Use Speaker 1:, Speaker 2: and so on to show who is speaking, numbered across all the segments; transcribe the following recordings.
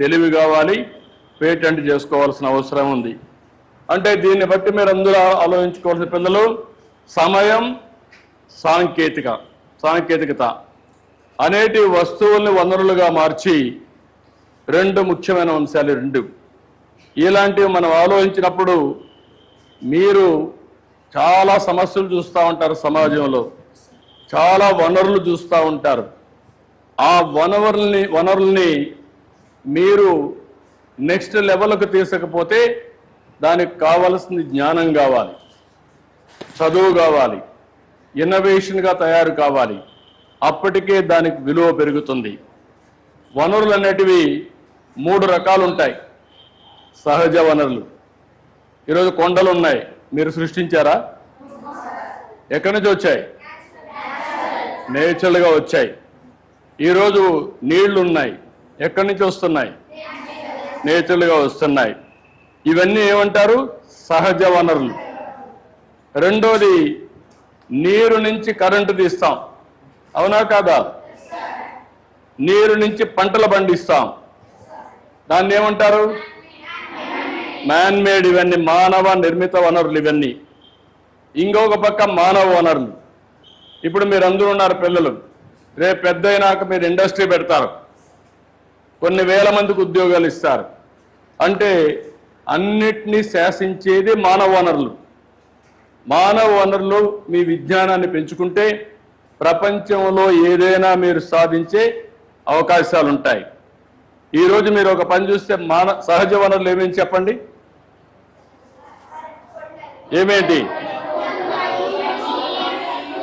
Speaker 1: తెలివి కావాలి పేటెంట్ చేసుకోవాల్సిన అవసరం ఉంది. అంటే దీన్ని బట్టి మీరు అందరూ ఆలోచించుకోవాల్సిన పిల్లలు సమయం సాంకేతిక సాంకేతికత. అనేటి వస్తువుల్ని వనరులుగా మార్చి రెండు ముఖ్యమైన అంశాలు రెండు. ఇలాంటివి మనం ఆలోచించినప్పుడు మీరు చాలా సమస్యలు చూస్తూ ఉంటారు సమాజంలో. చాలా వనరులు చూస్తూ ఉంటారు. ఆ వనరుల్ని వనరుల్ని మీరు నెక్స్ట్ లెవెల్కి తీసుకపోతే దానికి కావలసిన జ్ఞానం కావాలి చదువు కావాలి ఇన్నోవేషన్గా తయారు కావాలి. అప్పటికే దానికి విలువ పెరుగుతుంది. వనరులు అనేటివి మూడు రకాలు ఉంటాయి సహజ వనరులు. ఈరోజు కొండలు ఉన్నాయి మీరు సృష్టించారా? ఎక్కడి నుంచి వచ్చాయి? నేచురల్గా వచ్చాయి. ఈరోజు నీళ్ళు ఉన్నాయి ఎక్కడి నుంచి వస్తున్నాయి? నేచురల్గా వస్తున్నాయి. ఇవన్నీ ఏమంటారు? సహజ వనరులు. రెండోది నీరు నుంచి కరెంటు తీస్తాం. అవునా కాదా? నీరు నుంచి పంటలు పండిస్తాం. దాన్ని ఏమంటారు? మ్యాన్ మేడ్ ఇవన్నీ మానవ నిర్మిత వనరులు ఇవన్నీ. ఇంకొక పక్క మానవ వనరులు. ఇప్పుడు మీరు అందరూ ఉన్నారు పిల్లలు. రేపు పెద్ద అయినాక మీరు ఇండస్ట్రీ పెడతారు. కొన్ని వేల మందికి ఉద్యోగాలు ఇస్తారు. అంటే అన్నిటినీ శాసించేది మానవ వనరులు. మానవ వనరులు మీ విజ్ఞానాన్ని పెంచుకుంటే ప్రపంచంలో ఏదైనా మీరు సాధించే అవకాశాలు ఉంటాయి ఈరోజు మీరు ఒక పని చూస్తే మాన సహజ వనరులు ఏమేమి చెప్పండి? ఏమేంటి?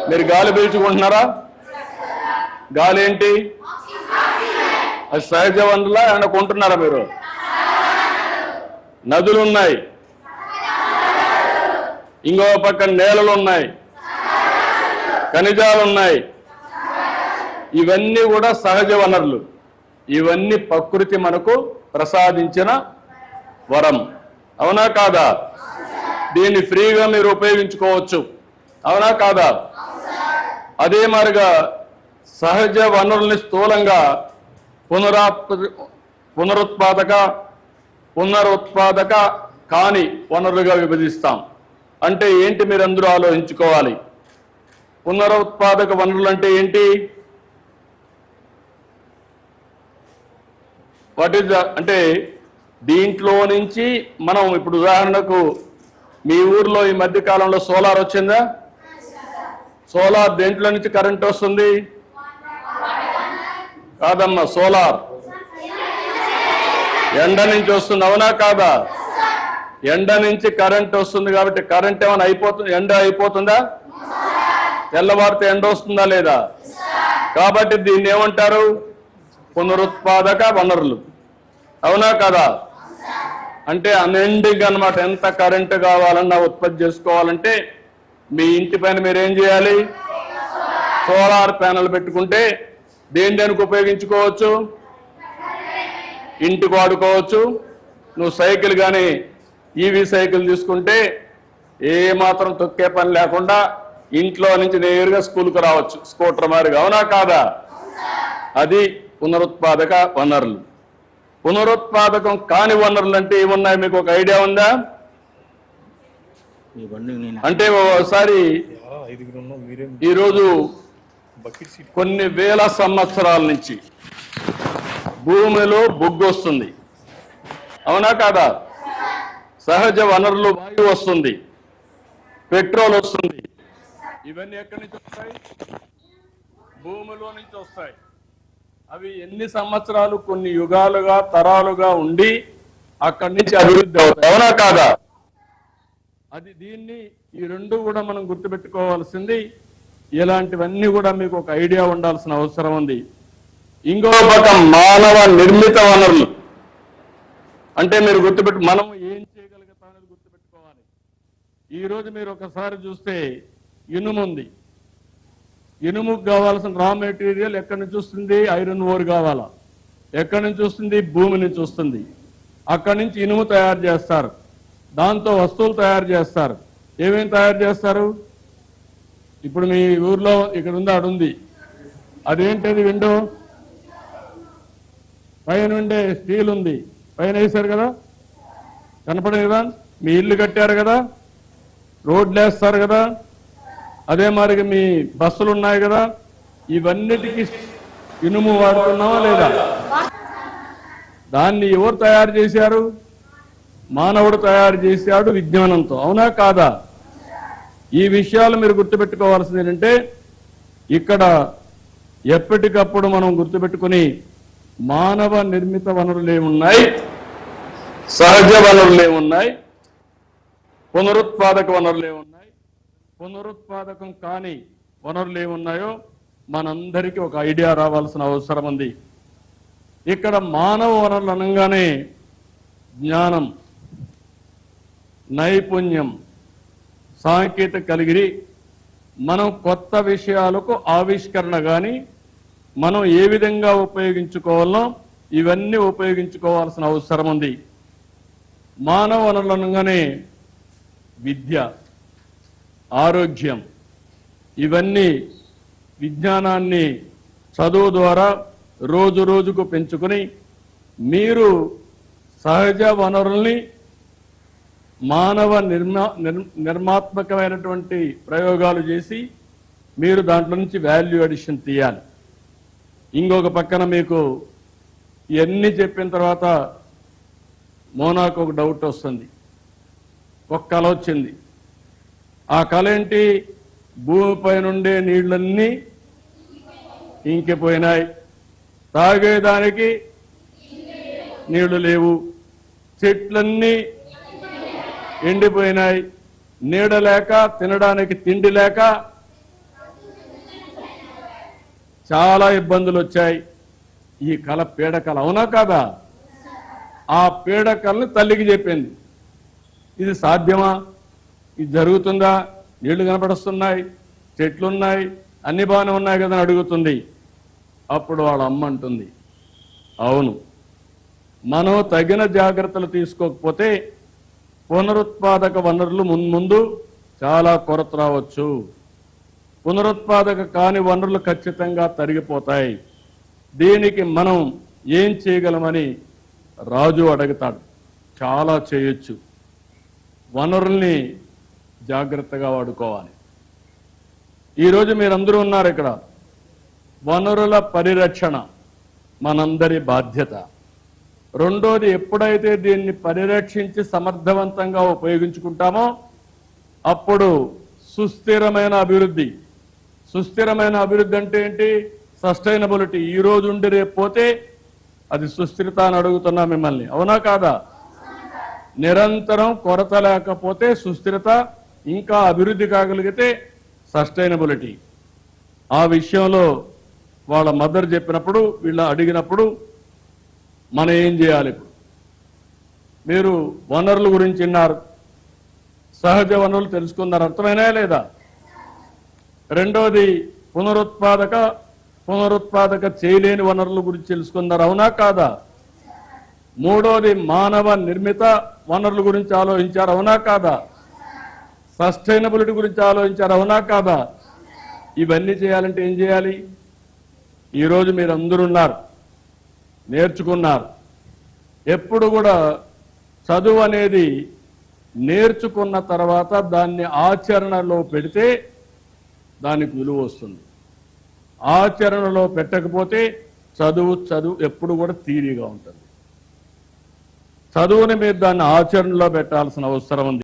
Speaker 1: మీరు గాలి పీల్చుకుంటున్నారా? గాలి ఏంటి? అది సహజ వనరులా ఏమన్నా కొంటున్నారా మీరు? నదులు ఉన్నాయి ఇంకో పక్క నేలలు ఉన్నాయి ఖనిజాలు ఉన్నాయి ఇవన్నీ కూడా సహజ వనరులు. ఇవన్నీ ప్రకృతి మనకు ప్రసాదించిన వరం. అవునా కాదా? దీన్ని ఫ్రీగా మీరు ఉపయోగించుకోవచ్చు. అవునా కాదా? అదే మరిగా సహజ వనరుల్ని స్థూలంగా పునరా పునరుత్పాదక పునరుత్పాదక కాని వనరులుగా విభజిస్తాం. అంటే ఏంటి మీరు అందరూ ఆలోచించుకోవాలి? పునరుత్పాదక వనరులు అంటే ఏంటి వాట్ ఈస్ అంటే దీంట్లో నుంచి మనం ఇప్పుడు ఉదాహరణకు మీ ఊర్లో ఈ మధ్య కాలంలో సోలార్ వచ్చిందా? సోలార్ దేంట్లో నుంచి కరెంట్ వస్తుంది? కాదమ్మా సోలార్. ఎండ నుంచి వస్తుంది అవునా కాదా? ఎండ నుంచి కరెంట్ వస్తుంది కాబట్టి కరెంట్ ఏమైనా అయిపోతుంది ఎండ అయిపోతుందా? తెల్లవారితే ఎండ వస్తుందా లేదా? కాబట్టి దీన్ని ఏమంటారు? పునరుత్పాదక వనరులు. అవునా కదా? అంటే అన్ఎండింగ్ అనమాట ఎంత కరెంటు కావాలన్నా ఉత్పత్తి చేసుకోవాలంటే మీ ఇంటి పైన మీరేం చేయాలి? సోలార్ ప్యానల్ పెట్టుకుంటే దేని దేనికి ఉపయోగించుకోవచ్చు. ఇంటికి వాడుకోవచ్చు. నువ్వు సైకిల్ కానీ ఈవీ సైకిల్ తీసుకుంటే ఏ మాత్రం తొక్కే పని లేకుండా ఇంట్లో నుంచి నేరుగా స్కూల్కి రావచ్చు. స్కూటర్ మారిగా అవునా కాదా? అది పునరుత్పాదక వనరులు. పునరుత్పాదకం కాని వనరులు అంటే ఏమున్నాయి? మీకు ఒక ఐడియా ఉందా? అంటే ఒకసారి
Speaker 2: ఐదుగురు ఉన్నాం మీరేం
Speaker 1: ఈరోజు కొన్ని వేల సంవత్సరాల నుంచి భూమిలో బొగ్గు వస్తుంది. అవునా కాదా? సహజ వనరులు వాయువు వస్తుంది. పెట్రోల్ వస్తుంది. ఇవన్నీ ఎక్కడి నుంచి వస్తాయి? భూమిలో నుంచి వస్తాయి. అవి ఎన్ని సంవత్సరాలు కొన్ని యుగాలుగా తరాలుగా ఉండి అక్కడి నుంచి అభివృద్ధి అవుతాయి? అవునా కాదా? అది దీన్ని ఈ రెండు కూడా మనం గుర్తుపెట్టుకోవాల్సింది. ఇలాంటివన్నీ కూడా మీకు ఒక ఐడియా ఉండాల్సిన అవసరం ఉంది. ఇంకో పక్క మానవ నిర్మిత వనరులు. అంటే మీరు గుర్తుపెట్టు మనం ఏం చేయగలుగుతాం అనేది గుర్తుపెట్టుకోవాలి. ఈ రోజు మీరు ఒకసారి చూస్తే ఇనుము ఉంది. ఇనుముకు కావాల్సిన రా మెటీరియల్ ఎక్కడి నుంచి వస్తుంది? ఐరన్ ఓర్ కావాలా? ఎక్కడి నుంచి వస్తుంది? భూమి నుంచి వస్తుంది. అక్కడి నుంచి ఇనుము తయారు చేస్తారు. దాంతో వస్తువులు తయారు చేస్తారు. ఏమేమి తయారు చేస్తారు? ఇప్పుడు మీ ఊర్లో ఇక్కడ ఉంది అడుంది అదేంటది విండో? పైన ఉండే స్టీల్ ఉంది. పైన వేశారు కదా? కనపడదు కదా? మీ ఇల్లు కట్టారు కదా? రోడ్లు వేస్తారు కదా? అదే మరి మీ బస్సులు ఉన్నాయి కదా? ఇవన్నిటికీ ఇనుము వాడుతున్నావా లేదా? దాన్ని ఎవరు తయారు చేశారు? మానవుడు తయారు చేశాడు విజ్ఞానంతో. అవునా కాదా? ఈ విషయాలు మీరు గుర్తుపెట్టుకోవాల్సింది ఏంటంటే ఇక్కడ ఎప్పటికప్పుడు మనం గుర్తుపెట్టుకుని మానవ నిర్మిత వనరులు ఏమున్నాయి సహజ వనరులు ఏమున్నాయి పునరుత్పాదక వనరులు ఏమున్నాయి పునరుత్పాదకం కాని వనరులు ఏమున్నాయో మనందరికీ ఒక ఐడియా రావాల్సిన అవసరం ఉంది. ఇక్కడ మానవ వనరులు అనగానే జ్ఞానం నైపుణ్యం సాంకేతిక కలిగిరి. మనం కొత్త విషయాలకు ఆవిష్కరణ కానీ మనం ఏ విధంగా ఉపయోగించుకోవాలో ఇవన్నీ ఉపయోగించుకోవాల్సిన అవసరం ఉంది. మానవ వనరులు అనగానే విద్య ఆరోగ్యం ఇవన్నీ విజ్ఞానాన్ని చదువు ద్వారా రోజు రోజుకు పెంచుకొని మీరు సహజ వనరుల్ని మానవ నిర్మా నిర్మాత్మకమైనటువంటి ప్రయోగాలు చేసి మీరు దాంట్లో నుంచి వాల్యూ అడిషన్ తీయాలి. ఇంకొక పక్కన మీకు ఇవన్నీ చెప్పిన తర్వాత మోనాకు ఒక డౌట్ వస్తుంది. ఒక కళ వచ్చింది. ఆ కళ ఏంటి? భూమిపై నుండే నీళ్ళన్నీ ఇంకిపోయినాయి తాగేదానికి నీళ్ళు లేవు. చెట్లన్నీ ఎండిపోయినాయి. నీడ లేక తినడానికి తిండి లేక చాలా ఇబ్బందులు వచ్చాయి. ఈ కళ పీడకల అవునా కాదా? ఆ పీడకల్ని తల్లికి చెప్పింది. ఇది సాధ్యమా? ఇది జరుగుతుందా? నీళ్ళు కనపడుస్తున్నాయి చెట్లున్నాయి అన్ని బాగానే ఉన్నాయి కదా అని అడుగుతుంది. అప్పుడు వాళ్ళ అమ్మ అంటుంది అవును. మనం తగిన జాగ్రత్తలు తీసుకోకపోతే పునరుత్పాదక వనరులు మున్ముందు చాలా కొరత రావచ్చు. పునరుత్పాదక కాని వనరులు ఖచ్చితంగా తరిగిపోతాయి. దీనికి మనం ఏం చేయగలమని రాజు అడుగుతాడు. చాలా చేయొచ్చు. వనరుల్ని జాగ్రత్తగా వాడుకోవాలి. ఈరోజు మీరందరూ ఉన్నారు ఇక్కడ. వనరుల పరిరక్షణ మనందరి బాధ్యత. రెండోది ఎప్పుడైతే దీన్ని పరిరక్షించి సమర్థవంతంగా ఉపయోగించుకుంటామో అప్పుడు సుస్థిరమైన అభివృద్ధి. సుస్థిరమైన అభివృద్ధి అంటే ఏంటి? సస్టైనబిలిటీ. ఈ రోజు ఉండి రేపు పోతే అది సుస్థిరత అని అడుగుతున్నా మిమ్మల్ని. అవునా కాదా? నిరంతరం కొరత లేకపోతే సుస్థిరత ఇంకా అభివృద్ధి కాగలిగితే సస్టైనబిలిటీ. ఆ విషయంలో వాళ్ళ మదర్ చెప్పినప్పుడు వీళ్ళ అడిగినప్పుడు మనం ఏం చేయాలి ఇప్పుడు? మీరు వనరుల గురించి విన్నారు. సహజ వనరులు తెలుసుకున్నారు అర్థమైనా లేదా? రెండవది పునరుత్పాదక పునరుత్పాదక చేయలేని వనరుల గురించి తెలుసుకున్నారు అవునా కాదా? మూడోది మానవ నిర్మిత వనరుల గురించి ఆలోచించారు. అవునా కాదా? సస్టైనబిలిటీ గురించి ఆలోచించారు. అవునా కాదా? ఇవన్నీ చేయాలంటే ఏం చేయాలి? ఈరోజు మీరు అందరున్నారు నేర్చుకున్నారు. ఎప్పుడు కూడా చదువు అనేది నేర్చుకున్న తర్వాత దాన్ని ఆచరణలో పెడితే దానికి విలువ వస్తుంది. ఆచరణలో పెట్టకపోతే చదువు చదువు ఎప్పుడు కూడా తీరిగా ఉంటుంది. చదువుని మీరు దాన్ని ఆచరణలో పెట్టాల్సిన అవసరం ఉంది.